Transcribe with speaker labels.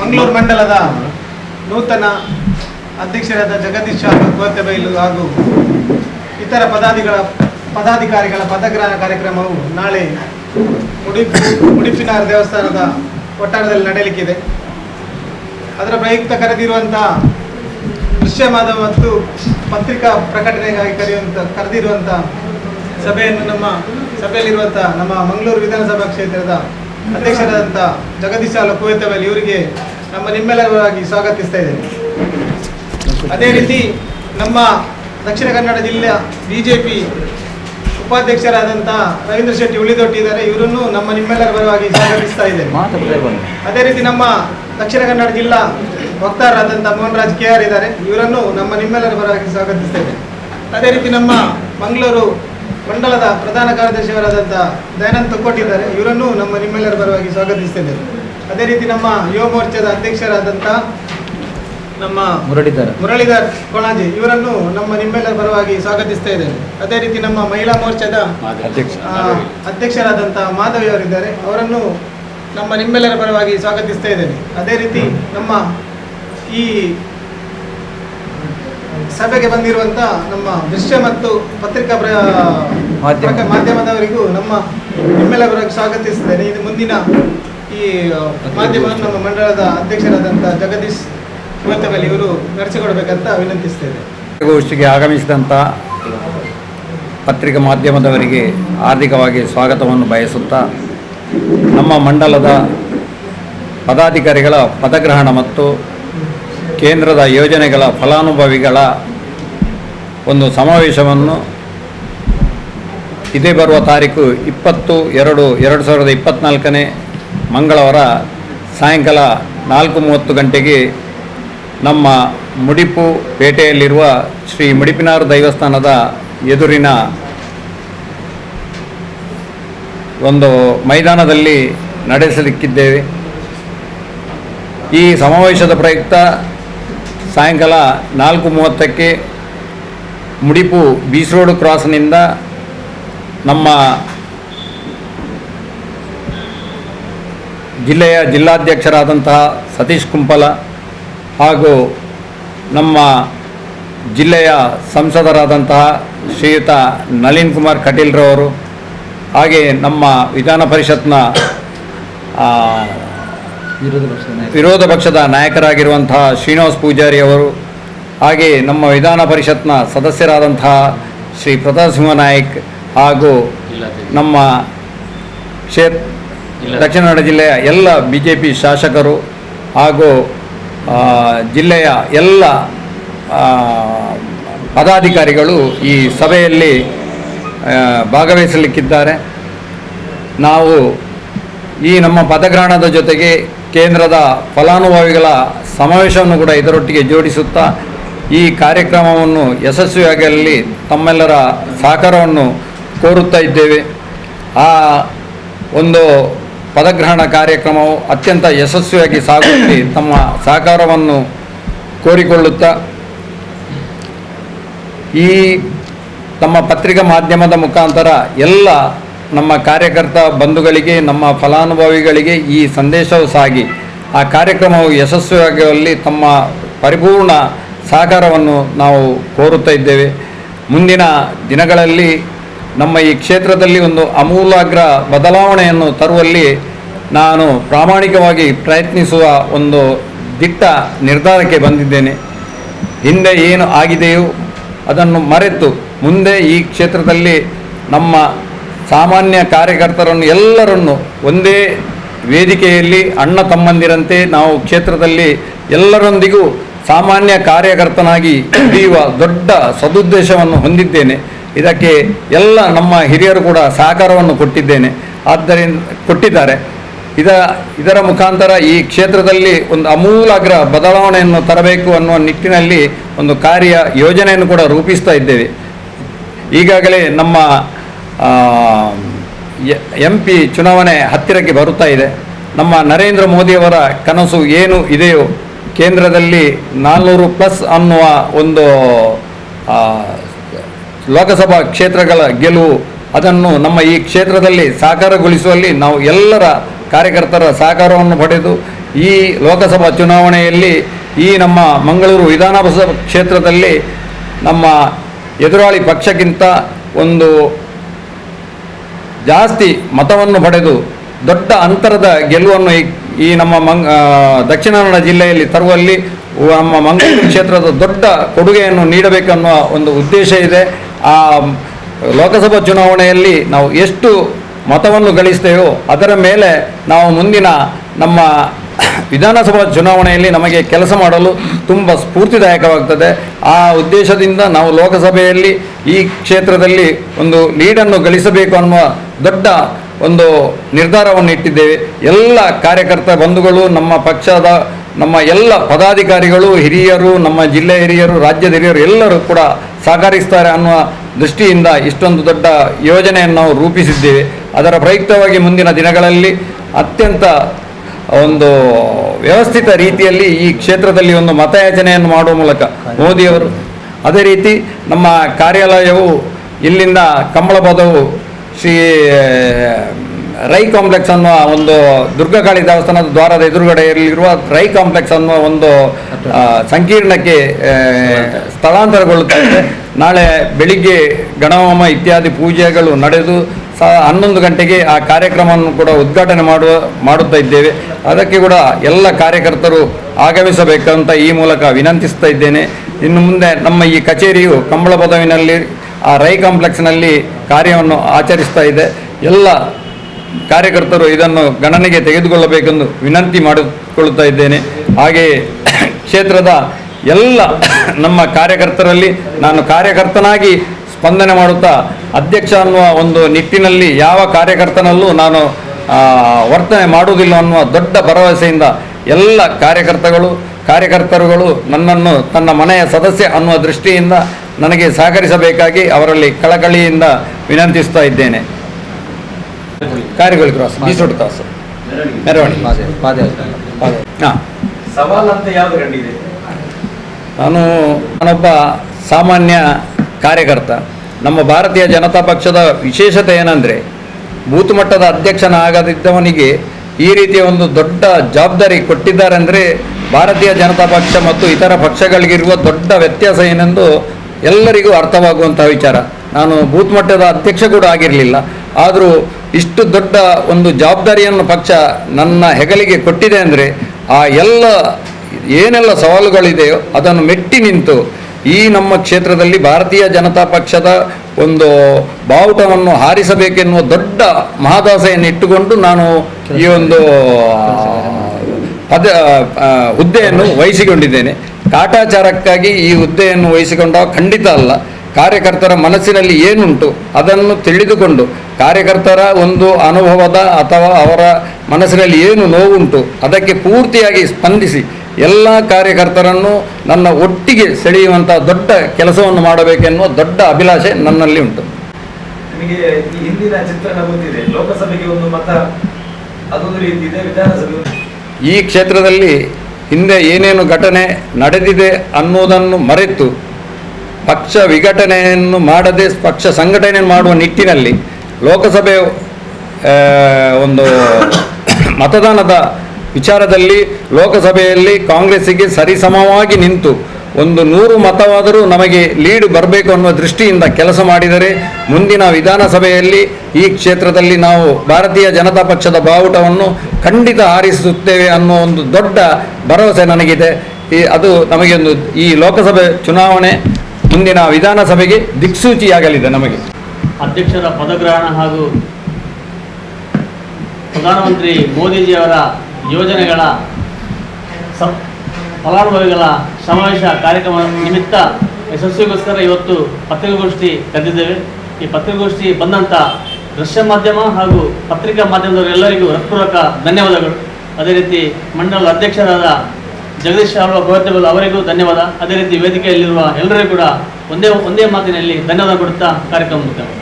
Speaker 1: ಮಂಗಳೂರು ಮಂಡಲದ ನೂತನ ಅಧ್ಯಕ್ಷರಾದ ಜಗದೀಶ್ ಕೋತೆಬೈಲು ಹಾಗೂ ಇತರ ಪದಾಧಿಗಳ ಪದಾಧಿಕಾರಿಗಳ ಪದಗ್ರಹಣ ಕಾರ್ಯಕ್ರಮವು ನಾಳೆ ಉಡುಪಿ ಉಡುಪಿನಾರ್ ದೇವಸ್ಥಾನದ ಒಟ್ಟಾರದಲ್ಲಿ ನಡೆಯಲಿಕ್ಕಿದೆ. ಅದರ ಪ್ರಯುಕ್ತ ಕರೆದಿರುವಂತಹ ದೃಶ್ಯ ಮಾಧ್ಯಮ ಮತ್ತು ಪತ್ರಿಕಾ ಪ್ರಕಟಣೆಗಾಗಿ ಕರೆಯುವಂಥ ಕರೆದಿರುವಂಥ ಸಭೆಯನ್ನು ನಮ್ಮ ಸಭೆಯಲ್ಲಿರುವಂಥ ನಮ್ಮ ಮಂಗಳೂರು ವಿಧಾನಸಭಾ ಕ್ಷೇತ್ರದ ಅಧ್ಯಕ್ಷರಾದಂಥ ಜಗದೀಶ್ ಅಲ್ಲ ಕುವೆತವಲ್ಲಿ ಇವರಿಗೆ ನಮ್ಮ ನಿಮ್ಮೆಲ್ಲರಾಗಿ ಸ್ವಾಗತಿಸ್ತಾ ಇದ್ದೇನೆ. ಅದೇ ರೀತಿ ನಮ್ಮ ದಕ್ಷಿಣ ಕನ್ನಡ ಜಿಲ್ಲೆಯ ಬಿಜೆಪಿ ಉಪಾಧ್ಯಕ್ಷರಾದಂತಹ ಪಿ ಉಪಾಧ್ಯಕ್ಷರಾದಂಥ ರವೀಂದ್ರ ಶೆಟ್ಟಿ ಉಳಿದೊಟ್ಟಿದ್ದಾರೆ ಇವರನ್ನು ನಮ್ಮ ನಿಮ್ಮೆಲ್ಲರ ಪರವಾಗಿ ಸ್ವಾಗತಿಸ್ತಾ ಇದ್ದೇನೆ. ಅದೇ ರೀತಿ ನಮ್ಮ ದಕ್ಷಿಣ ಕನ್ನಡ ಜಿಲ್ಲಾ ವಕ್ತಾರರಾದಂಥ ಮೋಹನ್ ರಾಜ್ ಕೆ ಆರ್ ಇದ್ದಾರೆ. ಇವರನ್ನು ನಮ್ಮ ನಿಮ್ಮೆಲ್ಲರ ಪರವಾಗಿ ಸ್ವಾಗತಿಸ್ತೇವೆ ಅದೇ ರೀತಿ ನಮ್ಮ ಮಂಗಳೂರು ಮಂಡಲದ ಪ್ರಧಾನ ಕಾರ್ಯದರ್ಶಿಯವರಾದಂಥ ದಯಾನಂದ್ ಕೊಟ್ಟಿದ್ದಾರೆ ಇವರನ್ನು ನಮ್ಮ ನಿಮ್ಮೆಲ್ಲರ ಪರವಾಗಿ ಸ್ವಾಗತಿಸ್ತೇನೆ. ಅದೇ ರೀತಿ ನಮ್ಮ ಯುವ ಮೋರ್ಚಾದ ಅಧ್ಯಕ್ಷರಾದಂಥ ನಮ್ಮ
Speaker 2: ಮುರಳೀಧರ್.
Speaker 1: ಮುರಳೀಧರ್ ಕೊಣಾಜಿ ಇವರನ್ನು ನಮ್ಮ ನಿಮ್ಮೆಲ್ಲರ ಪರವಾಗಿ ಸ್ವಾಗತಿಸ್ತಾ ಇದ್ದೇನೆ. ಅದೇ ರೀತಿ ನಮ್ಮ ಮಹಿಳಾ ಮೋರ್ಚಾದ ಅಧ್ಯಕ್ಷರಾದಂಥ ಮಾಧವಿ. ಅವರಿದ್ದಾರೆ. ಅವರನ್ನು ನಮ್ಮ ನಿಮ್ಮೆಲ್ಲರ ಪರವಾಗಿ ಸ್ವಾಗತಿಸ್ತಾ ಇದ್ದೇನೆ. ಅದೇ ರೀತಿ ನಮ್ಮ ಈ ಸಭೆಗೆ ಬಂದಿರುವಂಥ ನಮ್ಮ ದೃಶ್ಯ ಮತ್ತು ಪತ್ರಿಕಾ. ಮಾಧ್ಯಮದವರಿಗೂ ನಮ್ಮ ನಿಮ್ಮೆಲ್ಲರ ಸ್ವಾಗತಿಸಿದ್ದೇನೆ ಸ್ವಾಗತಿಸ್ತೇನೆ ಇದು ಮುಂದಿನ ಈ ಮಾಧ್ಯಮ ನಮ್ಮ ಮಂಡಳದ ಅಧ್ಯಕ್ಷರಾದಂಥ ಜಗದೀಶ್ ಗೋತಬಲ್ಲಿ ಇವರು ನಡೆಸಿಕೊಡ್ಬೇಕಂತ ವಿನಂತಿಸ್ತೇನೆ
Speaker 2: ಗೋಷ್ಠಿಗೆ ಆಗಮಿಸಿದಂಥ ಪತ್ರಿಕಾ ಮಾಧ್ಯಮದವರಿಗೆ ಹಾರ್ದಿಕವಾಗಿ ಸ್ವಾಗತವನ್ನು ಬಯಸುತ್ತಾ ನಮ್ಮ ಮಂಡಲದ ಪದಾಧಿಕಾರಿಗಳ ಪದಗ್ರಹಣ ಮತ್ತು ಕೇಂದ್ರದ ಯೋಜನೆಗಳ ಫಲಾನುಭವಿಗಳ ಒಂದು ಸಮಾವೇಶವನ್ನು ಇದೇ ಬರುವ ತಾರೀಕು ಇಪ್ಪತ್ತು ಎರಡು ಎರಡು ಸಾವಿರದ ಇಪ್ಪತ್ತ್ನಾಲ್ಕನೇ ಮಂಗಳವಾರ ಸಾಯಂಕಾಲ ನಾಲ್ಕು ಮೂವತ್ತು ಗಂಟೆಗೆ ನಮ್ಮ ಮುಡಿಪು ಪೇಟೆಯಲ್ಲಿರುವ ಶ್ರೀ ಮುಡಿಪಿನಾರು ದೈವಸ್ಥಾನದ ಎದುರಿನ ಒಂದು ಮೈದಾನದಲ್ಲಿ ನಡೆಸಲಿಕ್ಕಿದ್ದೇವೆ. ಈ ಸಮಾವೇಶದ ಪ್ರಯುಕ್ತ ಸಾಯಂಕಾಲ ನಾಲ್ಕು ಮೂವತ್ತಕ್ಕೆ ಮುಡಿಪು ಬೀಚ್ ರೋಡ್ ಕ್ರಾಸ್ನಿಂದ ನಮ್ಮ ಜಿಲ್ಲೆಯ ಜಿಲ್ಲಾಧ್ಯಕ್ಷರಾದಂತಹ ಸತೀಶ್ ಕುಂಪಲ ಹಾಗೂ ನಮ್ಮ ಜಿಲ್ಲೆಯ ಸಂಸದರಾದಂತಹ ಶ್ರೀಯುತ ನಳಿನ್ ಕುಮಾರ್ ಕಟೀಲ್ರವರು, ಹಾಗೆ ನಮ್ಮ ವಿಧಾನ ಪರಿಷತ್ನ ವಿರೋಧ ಪಕ್ಷದ ನಾಯಕರಾಗಿರುವಂತಹ ಶ್ರೀನಿವಾಸ್ ಪೂಜಾರಿ ಅವರು ಹಾಗೆ ನಮ್ಮ ವಿಧಾನ ಪರಿಷತ್ನ ಸದಸ್ಯರಾದಂತಹ ಶ್ರೀ ಪ್ರತಾಪ್ ಸಿಂಹ ನಾಯಕ್ ಹಾಗೂ ನಮ್ಮ ಕ್ಷೇತ್ರ ದಕ್ಷಿಣ ಕನ್ನಡ ಜಿಲ್ಲೆಯ ಎಲ್ಲ ಬಿ ಜೆ ಪಿ ಶಾಸಕರು ಹಾಗೂ ಆ, ಜಿಲ್ಲೆಯ ಎಲ್ಲ ಪದಾಧಿಕಾರಿಗಳು ಈ ಸಭೆಯಲ್ಲಿ ಭಾಗವಹಿಸಲಿಕ್ಕಿದ್ದಾರೆ. ನಾವು ಈ ನಮ್ಮ ಪದಗ್ರಹಣದ ಜೊತೆಗೆ ಕೇಂದ್ರದ ಫಲಾನುಭವಿಗಳ ಸಮಾವೇಶವನ್ನು ಕೂಡ ಇದರೊಟ್ಟಿಗೆ ಜೋಡಿಸುತ್ತಾ ಈ ಕಾರ್ಯಕ್ರಮವನ್ನು ಯಶಸ್ವಿಯಾಗಲಿ ತಮ್ಮೆಲ್ಲರ ಸಹಕಾರವನ್ನು ಕೋರುತ್ತಾ ಇದ್ದೇವೆ. ಆ ಒಂದು ಪದಗ್ರಹಣ ಕಾರ್ಯಕ್ರಮವು ಅತ್ಯಂತ ಯಶಸ್ವಿಯಾಗಿ ಸಾಗುವಲ್ಲಿ ತಮ್ಮ ಸಹಕಾರವನ್ನು ಕೋರಿಕೊಳ್ಳುತ್ತಾ ಈ ತಮ್ಮ ಪತ್ರಿಕಾ ಮಾಧ್ಯಮದ ಮುಖಾಂತರ ಎಲ್ಲ ನಮ್ಮ ಕಾರ್ಯಕರ್ತ ಬಂಧುಗಳಿಗೆ, ನಮ್ಮ ಫಲಾನುಭವಿಗಳಿಗೆ ಈ ಸಂದೇಶವು ಸಾಗಿ. ಆ ಕಾರ್ಯಕ್ರಮವು ಯಶಸ್ವಿಯಾಗುವಲ್ಲಿ ತಮ್ಮ ಪರಿಪೂರ್ಣ ಸಹಕಾರವನ್ನು ನಾವು ಕೋರುತ್ತಾ ಇದ್ದೇವೆ. ಮುಂದಿನ ದಿನಗಳಲ್ಲಿ ನಮ್ಮ ಈ ಕ್ಷೇತ್ರದಲ್ಲಿ ಒಂದು ಅಮೂಲಾಗ್ರ ಬದಲಾವಣೆಯನ್ನು ತರುವಲ್ಲಿ ನಾನು ಪ್ರಾಮಾಣಿಕವಾಗಿ ಪ್ರಯತ್ನಿಸುವ ಒಂದು ದಿಟ್ಟ ನಿರ್ಧಾರಕ್ಕೆ ಬಂದಿದ್ದೇನೆ. ಹಿಂದೆ ಏನು ಆಗಿದೆಯೋ ಅದನ್ನು ಮರೆತು ಮುಂದೆ ಈ ಕ್ಷೇತ್ರದಲ್ಲಿ ನಮ್ಮ ಸಾಮಾನ್ಯ ಕಾರ್ಯಕರ್ತರನ್ನು ಎಲ್ಲರನ್ನು ಒಂದೇ ವೇದಿಕೆಯಲ್ಲಿ ಅಣ್ಣ ತಮ್ಮಂದಿರಂತೆ ನಾವು ಕ್ಷೇತ್ರದಲ್ಲಿ ಎಲ್ಲರೊಂದಿಗೂ ಸಾಮಾನ್ಯ ಕಾರ್ಯಕರ್ತನಾಗಿ ದುಡಿಯುವ ದೊಡ್ಡ ಸದುದ್ದೇಶವನ್ನು ಹೊಂದಿದ್ದೇನೆ. ಇದಕ್ಕೆ ಎಲ್ಲ ನಮ್ಮ ಹಿರಿಯರು ಕೂಡ ಸಹಕಾರವನ್ನು ಕೊಟ್ಟಿದ್ದೇನೆ. ಆದ್ದರಿಂದ ಕೊಟ್ಟಿದ್ದಾರೆ. ಇದ, ಇದರ ಮುಖಾಂತರ ಈ ಕ್ಷೇತ್ರದಲ್ಲಿ ಒಂದು ಅಮೂಲಾಗ್ರ ಬದಲಾವಣೆಯನ್ನು ತರಬೇಕು ಅನ್ನುವ ನಿಟ್ಟಿನಲ್ಲಿ ಒಂದು ಕಾರ್ಯ ಯೋಜನೆಯನ್ನು ಕೂಡ ರೂಪಿಸ್ತಾ ಇದ್ದೇವೆ. ಈಗಾಗಲೇ ನಮ್ಮ ಎಂ ಪಿ ಚುನಾವಣೆ ಹತ್ತಿರಕ್ಕೆ ಬರುತ್ತಾ ಇದೆ. ನಮ್ಮ ನರೇಂದ್ರ ಮೋದಿಯವರ ಕನಸು ಏನು ಇದೆಯೋ ಕೇಂದ್ರದಲ್ಲಿ ನಾನ್ನೂರು ಪ್ಲಸ್ ಅನ್ನುವ ಒಂದು ಲೋಕಸಭಾ ಕ್ಷೇತ್ರಗಳ ಗೆಲುವು, ಅದನ್ನು ನಮ್ಮ ಈ ಕ್ಷೇತ್ರದಲ್ಲಿ ಸಾಕಾರಗೊಳಿಸುವಲ್ಲಿ ನಾವು ಎಲ್ಲರ ಕಾರ್ಯಕರ್ತರ ಸಹಕಾರವನ್ನು ಪಡೆದು, ಈ ಲೋಕಸಭಾ ಚುನಾವಣೆಯಲ್ಲಿ ಈ ನಮ್ಮ ಮಂಗಳೂರು ವಿಧಾನಸಭಾ ಕ್ಷೇತ್ರದಲ್ಲಿ ನಮ್ಮ ಎದುರಾಳಿ ಪಕ್ಷಕ್ಕಿಂತ ಒಂದು ಜಾಸ್ತಿ ಮತವನ್ನು ಪಡೆದು ದೊಡ್ಡ ಅಂತರದ ಗೆಲುವನ್ನು ಈ- ನಮ್ಮ ಮಂಗ್ ದಕ್ಷಿಣ ಕನ್ನಡ ಜಿಲ್ಲೆಯಲ್ಲಿ ತರುವಲ್ಲಿ ನಮ್ಮ ಮಂಗಳೂರು ಕ್ಷೇತ್ರದ ದೊಡ್ಡ ಕೊಡುಗೆಯನ್ನು ನೀಡಬೇಕನ್ನುವ ಒಂದು ಉದ್ದೇಶ ಇದೆ. ಆ, ಲೋಕಸಭಾ ಚುನಾವಣೆಯಲ್ಲಿ ನಾವು ಎಷ್ಟು ಮತವನ್ನು ಗಳಿಸ್ತೇವೋ ಅದರ ಮೇಲೆ ನಾವು ಮುಂದಿನ ನಮ್ಮ ವಿಧಾನಸಭಾ ಚುನಾವಣೆಯಲ್ಲಿ ನಮಗೆ ಕೆಲಸ ಮಾಡಲು ತುಂಬ ಸ್ಫೂರ್ತಿದಾಯಕವಾಗ್ತದೆ. ಆ ಉದ್ದೇಶದಿಂದ ನಾವು ಲೋಕಸಭೆಯಲ್ಲಿ ಈ ಕ್ಷೇತ್ರದಲ್ಲಿ ಒಂದು ಲೀಡನ್ನು ಗಳಿಸಬೇಕು ಅನ್ನುವ ದೊಡ್ಡ ಒಂದು ನಿರ್ಧಾರವನ್ನು ಇಟ್ಟಿದ್ದೇವೆ. ಎಲ್ಲ ಕಾರ್ಯಕರ್ತ ಬಂಧುಗಳು, ನಮ್ಮ ಪಕ್ಷದ ನಮ್ಮ ಎಲ್ಲ ಪದಾಧಿಕಾರಿಗಳು, ಹಿರಿಯರು, ನಮ್ಮ ಜಿಲ್ಲೆ ಹಿರಿಯರು, ರಾಜ್ಯದ ಹಿರಿಯರು ಎಲ್ಲರೂ ಕೂಡ ಸಹಕರಿಸ್ತಾರೆ ಅನ್ನುವ ದೃಷ್ಟಿಯಿಂದ ಇಷ್ಟೊಂದು ದೊಡ್ಡ ಯೋಜನೆಯನ್ನು ನಾವು ರೂಪಿಸಿದ್ದೇವೆ. ಅದರ ಪ್ರಯುಕ್ತವಾಗಿ ಮುಂದಿನ ದಿನಗಳಲ್ಲಿ ಅತ್ಯಂತ ಒಂದು ವ್ಯವಸ್ಥಿತ ರೀತಿಯಲ್ಲಿ ಈ ಕ್ಷೇತ್ರದಲ್ಲಿ ಒಂದು ಮತಯಾಚನೆಯನ್ನು ಮಾಡುವ ಮೂಲಕ ಮೋದಿಯವರು. ಅದೇ ರೀತಿ ನಮ್ಮ ಕಾರ್ಯಾಲಯವು ಇಲ್ಲಿಂದ ಕಂಬಳಪದವು ಶ್ರೀ ರೈ ಕಾಂಪ್ಲೆಕ್ಸ್ ಅನ್ನುವ ಒಂದು ದುರ್ಗಕಾಳಿ ದೇವಸ್ಥಾನದ ದ್ವಾರದ ಎದುರುಗಡೆಯಲ್ಲಿರುವ ರೈ ಕಾಂಪ್ಲೆಕ್ಸ್ ಅನ್ನುವ ಒಂದು ಸಂಕೀರ್ಣಕ್ಕೆ ಸ್ಥಳಾಂತರಗೊಳ್ಳುತ್ತದೆ ನಾಳೆ ಬೆಳಿಗ್ಗೆ ಗಣಹೋಮ ಇತ್ಯಾದಿ ಪೂಜೆಗಳು ನಡೆದು ಹನ್ನೊಂದು ಗಂಟೆಗೆ ಆ ಕಾರ್ಯಕ್ರಮವನ್ನು ಕೂಡ ಉದ್ಘಾಟನೆ ಮಾಡುವ, ಮಾಡುತ್ತಾ ಇದ್ದೇವೆ. ಅದಕ್ಕೆ ಕೂಡ ಎಲ್ಲ ಕಾರ್ಯಕರ್ತರು ಆಗಮಿಸಬೇಕಂತ ಈ ಮೂಲಕ ವಿನಂತಿಸ್ತಾ ಇದ್ದೇನೆ. ಇನ್ನು ಮುಂದೆ ನಮ್ಮ ಈ ಕಚೇರಿಯು ಕಂಬಳ ಪದವಿನಲ್ಲಿ, ಆ ರೈ ಕಾಂಪ್ಲೆಕ್ಸ್ನಲ್ಲಿ ಕಾರ್ಯವನ್ನು ಆಚರಿಸ್ತಾ ಇದೆ. ಎಲ್ಲ ಕಾರ್ಯಕರ್ತರು ಇದನ್ನು ಗಣನೆಗೆ ತೆಗೆದುಕೊಳ್ಳಬೇಕೆಂದು ವಿನಂತಿ ಮಾಡಿಕೊಳ್ಳುತ್ತಾ ಇದ್ದೇನೆ. ಹಾಗೆಯೇ ಕ್ಷೇತ್ರದ ಎಲ್ಲ ನಮ್ಮ ಕಾರ್ಯಕರ್ತರಲ್ಲಿ ನಾನು ಕಾರ್ಯಕರ್ತನಾಗಿ ಸ್ಪಂದನೆ ಮಾಡುತ್ತಾ ಅಧ್ಯಕ್ಷ ಅನ್ನುವ ಒಂದು ನಿಟ್ಟಿನಲ್ಲಿ ಯಾವ ಕಾರ್ಯಕರ್ತನಲ್ಲೂ ನಾನು ವರ್ತನೆ ಮಾಡುವುದಿಲ್ಲ ಅನ್ನುವ ದೊಡ್ಡ ಭರವಸೆಯಿಂದ ಎಲ್ಲ ಕಾರ್ಯಕರ್ತಗಳು ಕಾರ್ಯಕರ್ತರುಗಳು ನನ್ನನ್ನು ತನ್ನ ಮನೆಯ ಸದಸ್ಯ ಅನ್ನುವ ದೃಷ್ಟಿಯಿಂದ ನನಗೆ ಸಹಕರಿಸಬೇಕಾಗಿ ಅವರಲ್ಲಿ ಕಳಕಳಿಯಿಂದ ವಿನಂತಿಸ್ತಾ ಇದ್ದೇನೆ. ಕಾರ್ಯಗಳು ಕ್ರಾಸ್ ಬೀಸೋಡ್ ಕ್ರಾಸ್ ಮೆರವಣಿಗೆ. ನಾನು ನಾನೊಬ್ಬ ಸಾಮಾನ್ಯ ಕಾರ್ಯಕರ್ತ. ನಮ್ಮ ಭಾರತೀಯ ಜನತಾ ಪಕ್ಷದ ವಿಶೇಷತೆ ಏನಂದರೆ, ಬೂತ್ ಮಟ್ಟದ ಅಧ್ಯಕ್ಷನಾಗದಿದ್ದವನಿಗೆ ಈ ರೀತಿಯ ಒಂದು ದೊಡ್ಡ ಜವಾಬ್ದಾರಿ ಕೊಟ್ಟಿದ್ದಾರೆ ಅಂದರೆ ಭಾರತೀಯ ಜನತಾ ಪಕ್ಷ ಮತ್ತು ಇತರ ಪಕ್ಷಗಳಿಗಿರುವ ದೊಡ್ಡ ವ್ಯತ್ಯಾಸ ಏನೆಂದು ಎಲ್ಲರಿಗೂ ಅರ್ಥವಾಗುವಂಥ ವಿಚಾರ. ನಾನು ಬೂತ್ ಮಟ್ಟದ ಅಧ್ಯಕ್ಷ ಕೂಡ ಆಗಿರಲಿಲ್ಲ. ಆದರೂ ಇಷ್ಟು ದೊಡ್ಡ ಒಂದು ಜವಾಬ್ದಾರಿಯನ್ನು ಪಕ್ಷ ನನ್ನ ಹೆಗಲಿಗೆ ಕೊಟ್ಟಿದೆ ಅಂದರೆ, ಆ ಎಲ್ಲ ಏನೆಲ್ಲ ಸವಾಲುಗಳಿದೆಯೋ ಅದನ್ನು ಮೆಟ್ಟಿ ನಿಂತು ಈ ನಮ್ಮ ಕ್ಷೇತ್ರದಲ್ಲಿ ಭಾರತೀಯ ಜನತಾ ಪಕ್ಷದ ಒಂದು ಬಾವುಟವನ್ನು ಹಾರಿಸಬೇಕೆನ್ನುವ ದೊಡ್ಡ ಮಹಾದಾಸೆಯನ್ನು ಇಟ್ಟುಕೊಂಡು ನಾನು ಈ ಒಂದು ಪದ ಹುದ್ದೆಯನ್ನು ವಹಿಸಿಕೊಂಡಿದ್ದೇನೆ. ಕಾಟಾಚಾರಕ್ಕಾಗಿ ಈ ಹುದ್ದೆಯನ್ನು ವಹಿಸಿಕೊಂಡ ಖಂಡಿತ ಅಲ್ಲ. ಕಾರ್ಯಕರ್ತರ ಮನಸ್ಸಿನಲ್ಲಿ ಏನುಂಟು ಅದನ್ನು ತಿಳಿದುಕೊಂಡು ಕಾರ್ಯಕರ್ತರ ಒಂದು ಅನುಭವದ ಅಥವಾ ಅವರ ಮನಸ್ಸಿನಲ್ಲಿ ಏನು ನೋವುಂಟು ಅದಕ್ಕೆ ಪೂರ್ತಿಯಾಗಿ ಸ್ಪಂದಿಸಿ ಎಲ್ಲ ಕಾರ್ಯಕರ್ತರನ್ನು ನನ್ನ ಒಟ್ಟಿಗೆ ಸೆಳೆಯುವಂಥ ದೊಡ್ಡ ಕೆಲಸವನ್ನು ಮಾಡಬೇಕೆನ್ನುವ ದೊಡ್ಡ ಅಭಿಲಾಷೆ ನನ್ನಲ್ಲಿ ಉಂಟು.
Speaker 3: ಹಿಂದಿನ ಚಿತ್ರಣ ಗೊತ್ತಿದೆ ಲೋಕಸಭೆಗೆ ಒಂದು ಮತ ಅದೊಂದು ರೀತಿ ಇದೆ ವಿಧಾನಸಭೆ
Speaker 2: ಈ ಕ್ಷೇತ್ರದಲ್ಲಿ ಹಿಂದೆ ಏನೇನು ಘಟನೆ ನಡೆದಿದೆ ಅನ್ನುವುದನ್ನು ಮರೆತು ಪಕ್ಷ ವಿಘಟನೆಯನ್ನು ಮಾಡದೆ ಪಕ್ಷ ಸಂಘಟನೆಯನ್ನು ಮಾಡುವ ನಿಟ್ಟಿನಲ್ಲಿ ಲೋಕಸಭೆ ಒಂದು ಮತದಾನದ ವಿಚಾರದಲ್ಲಿ ಲೋಕಸಭೆಯಲ್ಲಿ ಕಾಂಗ್ರೆಸ್ಸಿಗೆ ಸರಿಸಮವಾಗಿ ನಿಂತು ಒಂದು ನೂರು ಮತವಾದರೂ ನಮಗೆ ಲೀಡ್ ಬರಬೇಕು ಅನ್ನುವ ದೃಷ್ಟಿಯಿಂದ ಕೆಲಸ ಮಾಡಿದರೆ ಮುಂದಿನ ವಿಧಾನಸಭೆಯಲ್ಲಿ ಈ ಕ್ಷೇತ್ರದಲ್ಲಿ ನಾವು ಭಾರತೀಯ ಜನತಾ ಪಕ್ಷದ ಬಾವುಟವನ್ನು ಖಂಡಿತ ಹಾರಿಸುತ್ತೇವೆ ಅನ್ನೋ ಒಂದು ದೊಡ್ಡ ಭರವಸೆ ನನಗಿದೆ. ಈ ಅದು ನಮಗೆ ಒಂದು ಈ ಲೋಕಸಭೆ ಚುನಾವಣೆ ಮುಂದಿನ ವಿಧಾನಸಭೆಗೆ ದಿಕ್ಸೂಚಿಯಾಗಲಿದೆ ನಮಗೆ.
Speaker 4: ಅಧ್ಯಕ್ಷರ ಪದಗ್ರಹಣ ಹಾಗೂ ಪ್ರಧಾನಮಂತ್ರಿ ಮೋದಿಜಿಯವರ ಯೋಜನೆಗಳ ಫಲಾನುಭವಿಗಳ ಸಮಾವೇಶ ಕಾರ್ಯಕ್ರಮ ನಿಮಿತ್ತ ಯಶಸ್ವಿಗೋಸ್ಕರ ಇವತ್ತು ಪತ್ರಿಕಾಗೋಷ್ಠಿ ಕರೆದಿದ್ದೇವೆ. ಈ ಪತ್ರಿಕಾಗೋಷ್ಠಿ ಬಂದಂಥ ದೃಶ್ಯ ಮಾಧ್ಯಮ ಹಾಗೂ ಪತ್ರಿಕಾ ಮಾಧ್ಯಮದವರೆಲ್ಲರಿಗೂ ಹೃತ್ಪೂರ್ವಕ ಧನ್ಯವಾದಗಳು. ಅದೇ ರೀತಿ ಮಂಡಲದ ಅಧ್ಯಕ್ಷರಾದ ಜಗದೀಶ್ ಅವರ ಗೋವರ್ಧಬಲ್ ಅವರಿಗೂ ಧನ್ಯವಾದ. ಅದೇ ರೀತಿ ವೇದಿಕೆಯಲ್ಲಿರುವ ಎಲ್ಲರಿಗೂ ಕೂಡ ಒಂದೇ ಒಂದೇ ಮಾತಿನಲ್ಲಿ ಧನ್ಯವಾದ ಕೊಡುತ್ತಾ ಕಾರ್ಯಕ್ರಮ ಮುಕ್ತಾಯ